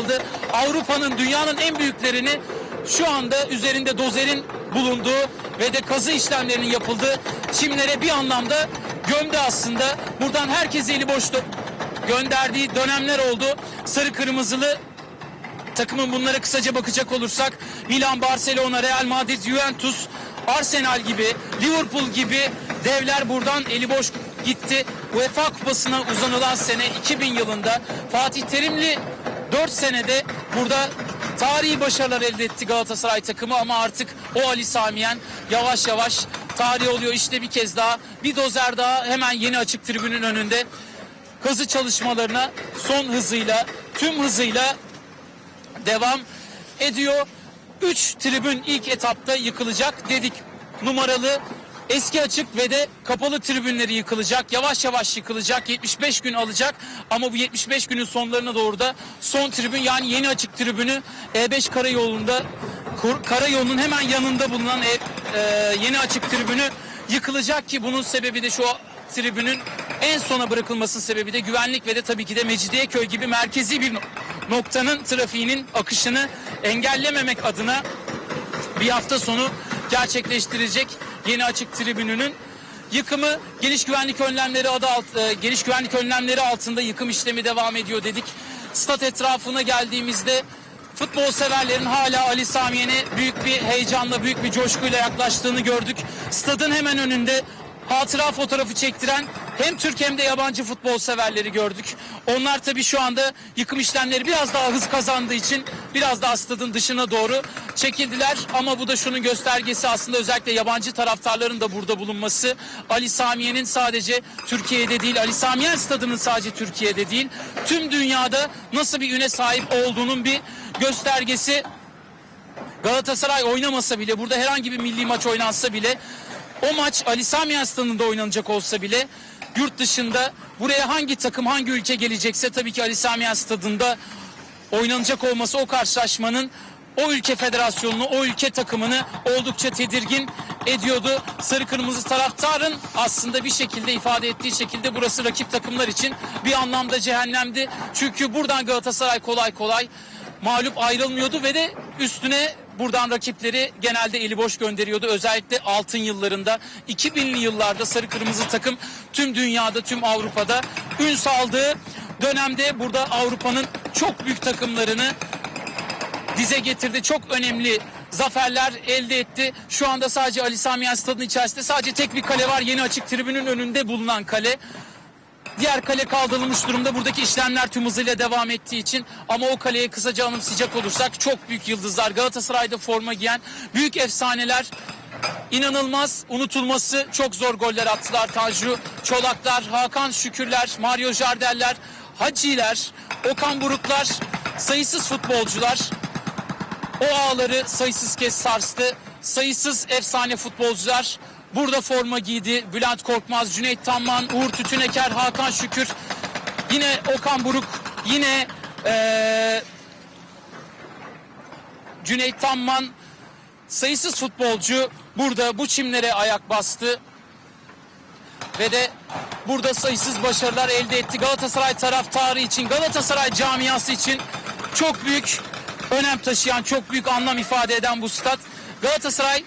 aldı. Avrupa'nın, dünyanın en büyüklerini şu anda üzerinde dozerin bulunduğu ve de kazı işlemlerinin yapıldığı çimlere bir anlamda gömdü aslında. Buradan herkese eli boştu gönderdiği dönemler oldu. Sarı kırmızılı takımın bunlara kısaca bakacak olursak Milan, Barcelona, Real Madrid, Juventus, Arsenal gibi, Liverpool gibi devler buradan eli boş gitti. UEFA Kupası'na uzanılan sene 2000 yılında Fatih Terimli 4 senede burada tarihi başarılar elde etti Galatasaray takımı ama artık o Ali Samiyen yavaş yavaş tarih oluyor. İşte bir kez daha bir dozer daha hemen yeni açık tribünün önünde kazı çalışmalarına son hızıyla tüm hızıyla devam ediyor. 3 tribün ilk etapta yıkılacak dedik. Numaralı eski açık ve de kapalı tribünleri yıkılacak. Yavaş yavaş yıkılacak. 75 gün alacak ama bu 75 günün sonlarına doğru da son tribün yani yeni açık tribünü E5 karayolunda karayolunun hemen yanında bulunan e- e, yeni açık tribünü yıkılacak ki bunun sebebi de şu tribünün en sona bırakılması sebebi de güvenlik ve de tabii ki de Mecidiyeköy gibi merkezi bir no- noktanın trafiğinin akışını engellememek adına bir hafta sonu gerçekleştirecek yeni açık tribününün yıkımı geniş güvenlik önlemleri adı alt, e, geniş güvenlik önlemleri altında yıkım işlemi devam ediyor dedik. Stat etrafına geldiğimizde futbol severlerin hala Ali Samiyen'e büyük bir heyecanla, büyük bir coşkuyla yaklaştığını gördük. Stadın hemen önünde hatıra fotoğrafı çektiren hem Türk hem de yabancı futbol severleri gördük. Onlar tabii şu anda yıkım işlemleri biraz daha hız kazandığı için biraz daha stadın dışına doğru çekildiler. Ama bu da şunun göstergesi aslında özellikle yabancı taraftarların da burada bulunması. Ali Samiye'nin sadece Türkiye'de değil, Ali Samiyen stadının sadece Türkiye'de değil, tüm dünyada nasıl bir üne sahip olduğunun bir göstergesi. Galatasaray oynamasa bile burada herhangi bir milli maç oynansa bile o maç Ali Sami Stadında oynanacak olsa bile yurt dışında buraya hangi takım hangi ülke gelecekse tabii ki Ali Sami Stadında oynanacak olması o karşılaşmanın o ülke federasyonunu, o ülke takımını oldukça tedirgin ediyordu. Sarı kırmızı taraftarın aslında bir şekilde ifade ettiği şekilde burası rakip takımlar için bir anlamda cehennemdi. Çünkü buradan Galatasaray kolay kolay mağlup ayrılmıyordu ve de üstüne buradan rakipleri genelde eli boş gönderiyordu. Özellikle altın yıllarında 2000'li yıllarda sarı kırmızı takım tüm dünyada tüm Avrupa'da ün saldığı dönemde burada Avrupa'nın çok büyük takımlarını dize getirdi. Çok önemli zaferler elde etti. Şu anda sadece Ali Sami stadının içerisinde sadece tek bir kale var. Yeni açık tribünün önünde bulunan kale. Diğer kale kaldırılmış durumda. Buradaki işlemler tüm hızıyla devam ettiği için ama o kaleye kısaca anımsayacak olursak çok büyük yıldızlar. Galatasaray'da forma giyen büyük efsaneler inanılmaz unutulması çok zor goller attılar. Tanju Çolaklar, Hakan Şükürler, Mario Jardel'ler, Haciler, Okan Buruklar, sayısız futbolcular o ağları sayısız kez sarstı. Sayısız efsane futbolcular burada forma giydi. Bülent Korkmaz, Cüneyt Tamman, Uğur Tütüneker, Hakan Şükür. Yine Okan Buruk, yine eee, Cüneyt Tamman sayısız futbolcu burada bu çimlere ayak bastı. Ve de burada sayısız başarılar elde etti. Galatasaray taraftarı için, Galatasaray camiası için çok büyük önem taşıyan, çok büyük anlam ifade eden bu stat. Galatasaray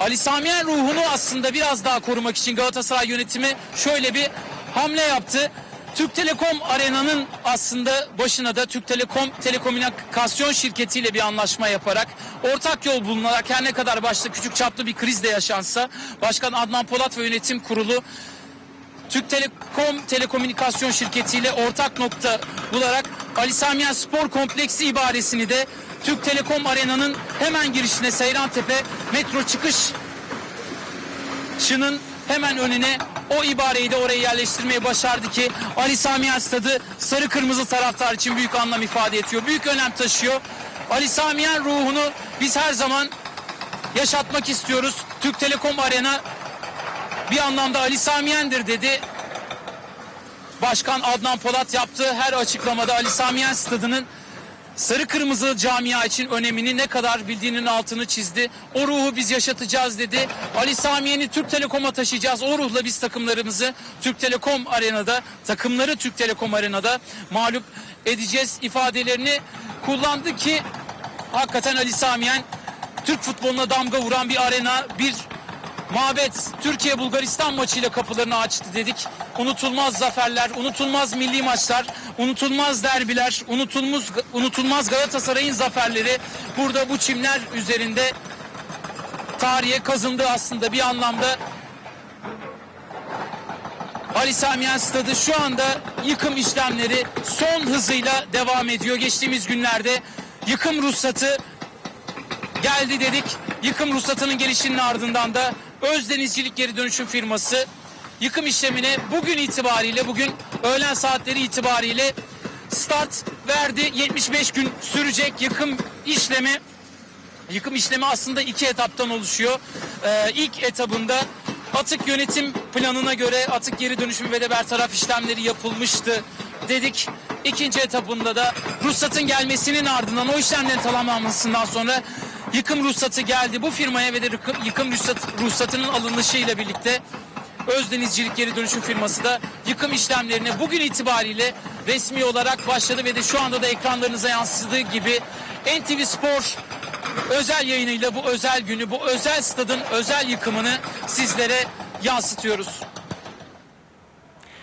Ali Samiyen ruhunu aslında biraz daha korumak için Galatasaray yönetimi şöyle bir hamle yaptı. Türk Telekom Arena'nın aslında başına da Türk Telekom Telekomünikasyon şirketiyle bir anlaşma yaparak ortak yol bulunarak her ne kadar başta küçük çaplı bir kriz de yaşansa Başkan Adnan Polat ve yönetim kurulu Türk Telekom Telekomünikasyon Şirketi ile ortak nokta bularak Ali Samiyen Spor Kompleksi ibaresini de Türk Telekom Arena'nın hemen girişine Seyrantepe metro çıkış şının hemen önüne o ibareyi de oraya yerleştirmeyi başardı ki Ali Samiyen Stadı sarı kırmızı taraftar için büyük anlam ifade ediyor. Büyük önem taşıyor. Ali Samiyen ruhunu biz her zaman yaşatmak istiyoruz. Türk Telekom Arena bir anlamda Ali Samiyen'dir dedi. Başkan Adnan Polat yaptığı her açıklamada Ali Samiyen stadının sarı kırmızı camia için önemini ne kadar bildiğinin altını çizdi. O ruhu biz yaşatacağız dedi. Ali Samiyen'i Türk Telekom'a taşıyacağız. O ruhla biz takımlarımızı Türk Telekom Arena'da, takımları Türk Telekom Arena'da mağlup edeceğiz ifadelerini kullandı ki hakikaten Ali Samiyen Türk futboluna damga vuran bir arena, bir mabet Türkiye Bulgaristan maçıyla kapılarını açtı dedik. Unutulmaz zaferler, unutulmaz milli maçlar, unutulmaz derbiler, unutulmaz unutulmaz Galatasaray'ın zaferleri burada bu çimler üzerinde tarihe kazındı aslında bir anlamda. Ali Samiyen Stadı şu anda yıkım işlemleri son hızıyla devam ediyor. Geçtiğimiz günlerde yıkım ruhsatı geldi dedik. Yıkım ruhsatının gelişinin ardından da Özdenizcilik Geri Dönüşüm firması yıkım işlemine bugün itibariyle bugün öğlen saatleri itibariyle start verdi. 75 gün sürecek yıkım işlemi Yıkım işlemi aslında iki etaptan oluşuyor. Ee, ilk etabında atık yönetim planına göre atık geri dönüşüm ve de bertaraf işlemleri yapılmıştı dedik. İkinci etapında da ruhsatın gelmesinin ardından o işlemlerin tamamlanmasından sonra yıkım ruhsatı geldi. Bu firmaya ve de yıkım- ruhsat, ruhsatının alınışıyla birlikte Özdenizcilik Geri Dönüşüm firması da yıkım işlemlerine bugün itibariyle resmi olarak başladı ve de şu anda da ekranlarınıza yansıdığı gibi NTV Spor özel yayınıyla bu özel günü, bu özel stadın özel yıkımını sizlere yansıtıyoruz.